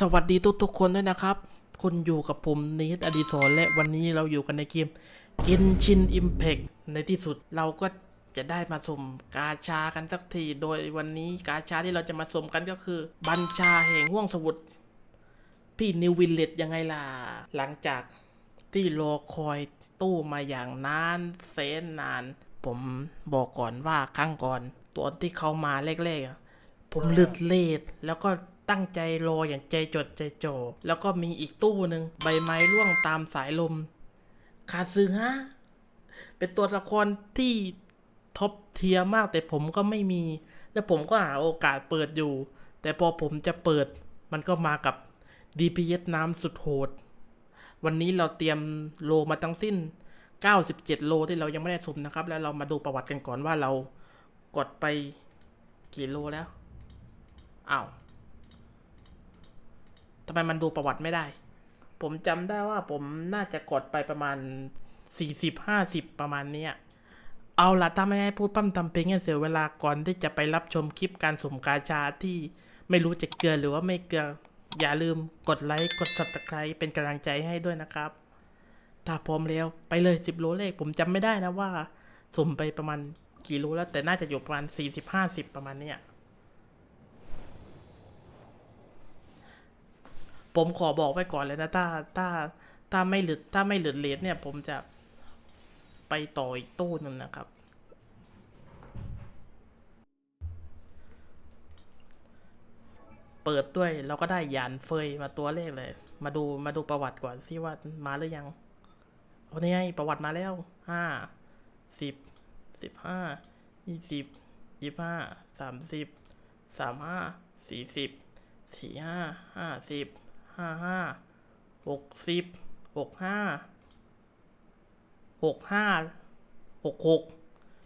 สวัสดีทุกทุกๆคนด้วยนะครับ คุณอยู่กับผมนิดอดีศรและวันนี้เราอยู่กันในเกมกินชินอิมเพกในที่สุดเราก็จะได้มาสมกาชากันสักที โดยวันนี้กาชาที่เราจะมาสมกันก็คือ บัญชาแห่งห่วงสมุทรพี่นิววิลเลตยังไงล่ะ หลังจากที่รอคอยตู้มาอย่างนานแสนนาน ผมบอกก่อนว่าครั้งก่อนตอนที่เขามาแรกๆผมหลืดเลดแล้วก็ ตั้งใจรออย่างใจจดใจจ่อแล้วก็มีอีกตู้หนึ่งใบไม้ร่วงตามสายลม คาซึฮะ เป็นตัวละครที่ท็อปเทียมากแต่ผมก็ไม่มี และผมก็หาโอกาสเปิดอยู่ แต่พอผมจะเปิด มันก็มากับ DPS น้ำสุดโหด วันนี้เราเตรียมโลมาทั้งสิ้น 97 โลที่เรายังไม่ได้สุ่มนะครับ แล้วเรามาดูประวัติกันก่อนว่าเรากดไปกี่โลแล้ว อ้าว ทำไมมันดูประวัติไม่ได้ ผมจำได้ว่าผมน่าจะกดไปประมาณ40 50ประมาณเนี้ยเอาละถ้าไม่ให้พูดปั้มทำเพลงให้เสียเวลาก่อนที่จะไปรับชมคลิปการสมกาชาที่ไม่รู้จะเกลือหรือว่าไม่เกลือ อย่าลืมกดไลค์กด subscribe เป็นกำลังใจให้ด้วยนะครับ ถ้าพร้อมแล้วไปเลย10โลเลขผมจำไม่ได้นะว่าสุ่มไปประมาณกี่โลแล้วแต่น่าจะอยู่ประมาณ 40 50 ประมาณเนี้ย ผมขอบอกไว้ก่อนเลยนะ ถ้าถ้าถ้าไม่หลุดถ้าไม่หลุดเลทเนี่ย ผมจะไปต่ออีกตู้หนึงนะครับ เปิดด้วยเราก็ได้ยานเฟยมาตัวเลขเลย มาดูมาดูประวัติก่อนสิว่ามาหรือยังโอ้นี่ไงประวัติมาแล้วห้าสิบสิบห้ายี่สิบยี่ห้าสามสิบสามห้าสี่สิบสี่ห้าห้าสิบ ห้าห้าหกสิบหกห้าหกห้าหกหก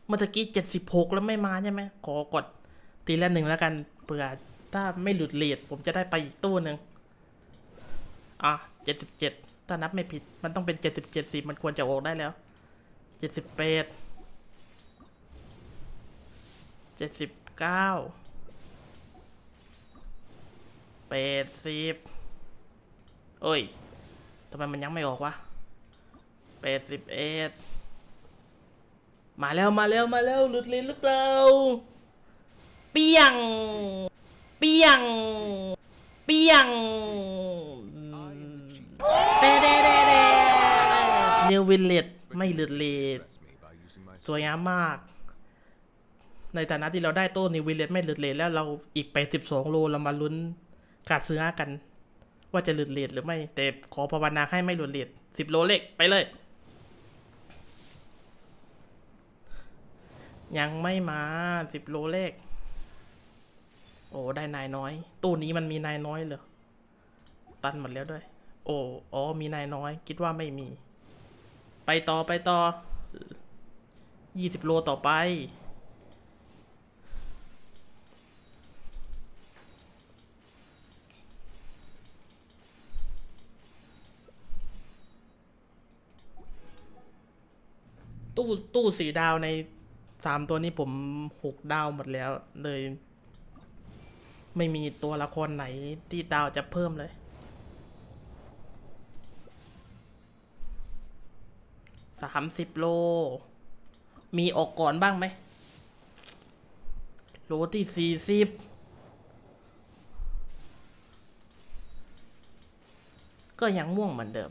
เมื่อตะกี้เจ็ดสิบหกแล้วไม่มาใช่ไหมขอกดทีละหนึ่งแล้วกันเผื่อถ้าไม่หลุดเลทผมจะได้ไปอีกตู้หนึ่งอะเจ็ดสิบเจ็ดถ้านับไม่ผิดมันต้องเป็นเจ็ดสิบเจ็ดสิมันควรจะออกได้แล้วเจ็ดสิบแปดเจ็ดสิบเก้าแปดสิบ เอ้ยทำไมมันยังไม่ออกวะแปดสิบเอ็ดมาแล้วมาแล้วมาแล้วหลุดเลนหรือเปล่า เปียง เปียง เปียงเด้เด้เด้เด้นิววิลเลตไม่หลุดเลดสวยงามมาก ในฐานะที่เราได้โต้นิววิลเลตไม่หลุดเลดแล้วเราอีกไปสิบสองโลเรามาลุ้นขาดเสื้อกัน ว่าจะหลุดเลดหรือไม่ แต่ขอภาวนาให้ไม่หลุดเลดสิบโลเลขไปเลย ยังไม่มาสิบโลเลขโอ้ได้นายน้อย ตู้นี้มันมีนายน้อยเหรอตันหมดแล้วด้วย โอ้อ๋อมีนายน้อย คิดว่าไม่มี ไปต่อไปต่อยี่สิบโลต่อไป ตู้ตู้สีดาวในสามตัวนี้ผมหกดาวหมดแล้ว เลย ไม่มีตัวละครไหนที่ดาวจะเพิ่มเลย สามสิบโล มีออกก่อนบ้างไหม โลที่สี่สิบก็ยังม่วงเหมือนเดิม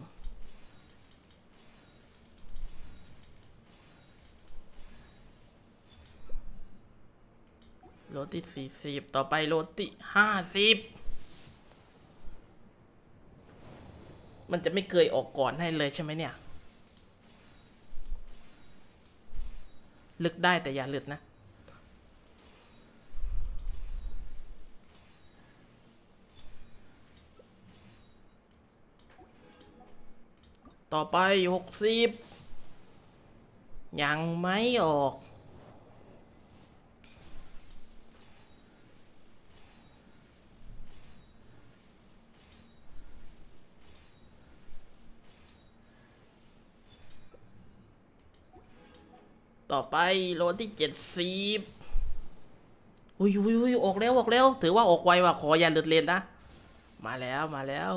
โลที่สี่สิบต่อไปโลที่ห้าสิบมันจะไม่เคยออกก่อนให้เลยใช่ไหมเนี่ย ลึกได้แต่อย่าลึกนะต่อไปหกสิบยังไม่ออก อไปโลที่เจ็ดสิบอุ้ยอุ้ยอุ้ยออกแล้วออกแล้ว ถือว่าออกไวว่ะขออย่าหลุดเลนนะ มาแล้วมาแล้ว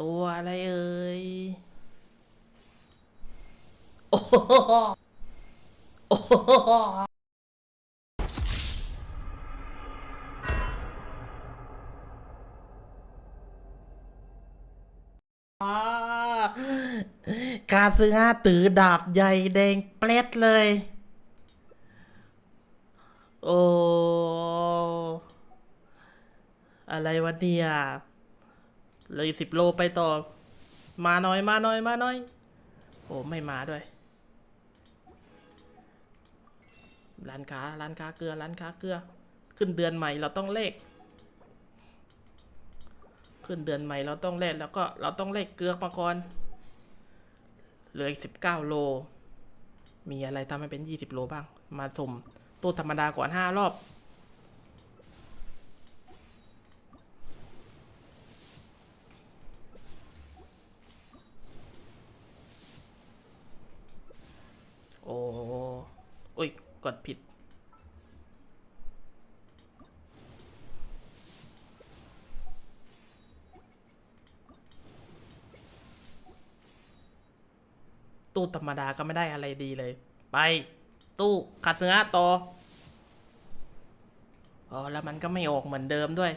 ตัวอะไรเอ่ยโอ้โห กาซึงาตือดาบใหญ่แดงเปล็ดเลย โอ้ อะไรวะเนี่ยเลยสิบโลไปต่อ มาหน่อยมาหน่อยมาหน่อย โอ้ ไม่มาด้วย ร้านค้าร้านค้าเกลือร้านค้าเกลือ ขึ้นเดือนใหม่เราต้องเลข ขึ้นเดือนใหม่เราต้องเลขแล้วก็เราต้องเลขเกลือมาก่อน เหลืออีกสิบเก้าโล มีอะไรทำให้เป็นยี่สิบโลบ้าง มาสุ่มตัวธรรมดาก่อนห้ารอบ โอ้อุ้ยกดผิด ตู้ธรรมดาก็ไม่ได้อะไรดีเลย ไป ตู้ขัดเนื้อต่ออ๋อแล้วมันก็ไม่ออกเหมือนเดิมด้วย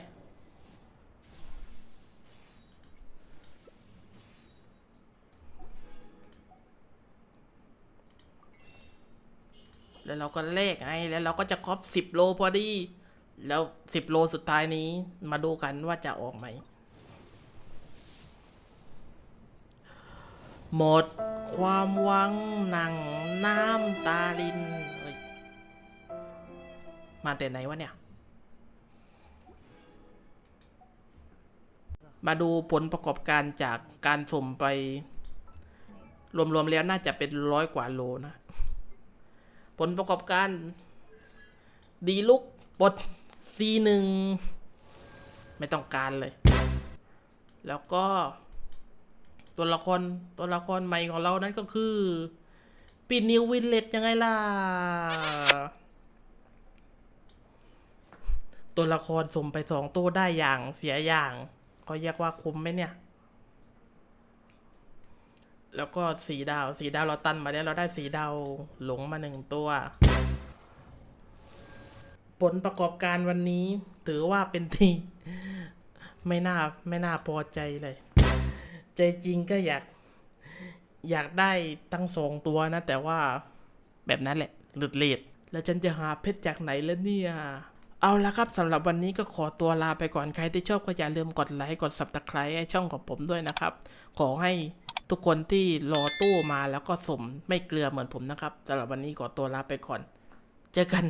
แล้วเราก็เลขไงแล้วเราก็จะครบสิบโลพอดี แล้วสิบโลสุดท้ายนี้มาดูกันว่าจะออกไหม หมดความหวังหนังน้ำตาลิน มาแต่ไหนวะเนี่ย มาดูผลประกอบการจากการสุ่มไป รวมๆแล้วน่าจะเป็นร้อยกว่าโลนะ ผลประกอบการ ดีลุกปลดซีหนึ่งไม่ต้องการเลย แล้วก็ ตัวละครตัวละครใหม่ของเรานั้นก็คือปีนิววินเลตยังไงล่ะ ตัวละครสมไปสองตัวได้อย่างเสียอย่างเขาเรียกว่าคุ้มไหมเนี่ย แล้วก็สีดาวสีดาวเราตันมาแล้วเราได้สีดาวหลงมาหนึ่งตัว ผลประกอบการวันนี้ ถือว่าเป็นที่ไม่น่าไม่น่าพอใจเลย ใจจริงก็อยาก อยากได้ตั้งสองตัวนะ แต่ว่าแบบนั้นแหละหลุดเลดแล้วฉันจะหาเพชรจากไหนแล้วเนี่ย เอาละครับสำหรับวันนี้ก็ขอตัวลาไปก่อนใครที่ชอบก็อย่าลืมกดไลค์กด subscribe ให้ช่องของผมด้วยนะครับ ขอให้ทุกคนที่รอตู้มาแล้วก็สมไม่เกลือเหมือนผมนะครับสำหรับวันนี้ขอตัวลาไปก่อน เจอกัน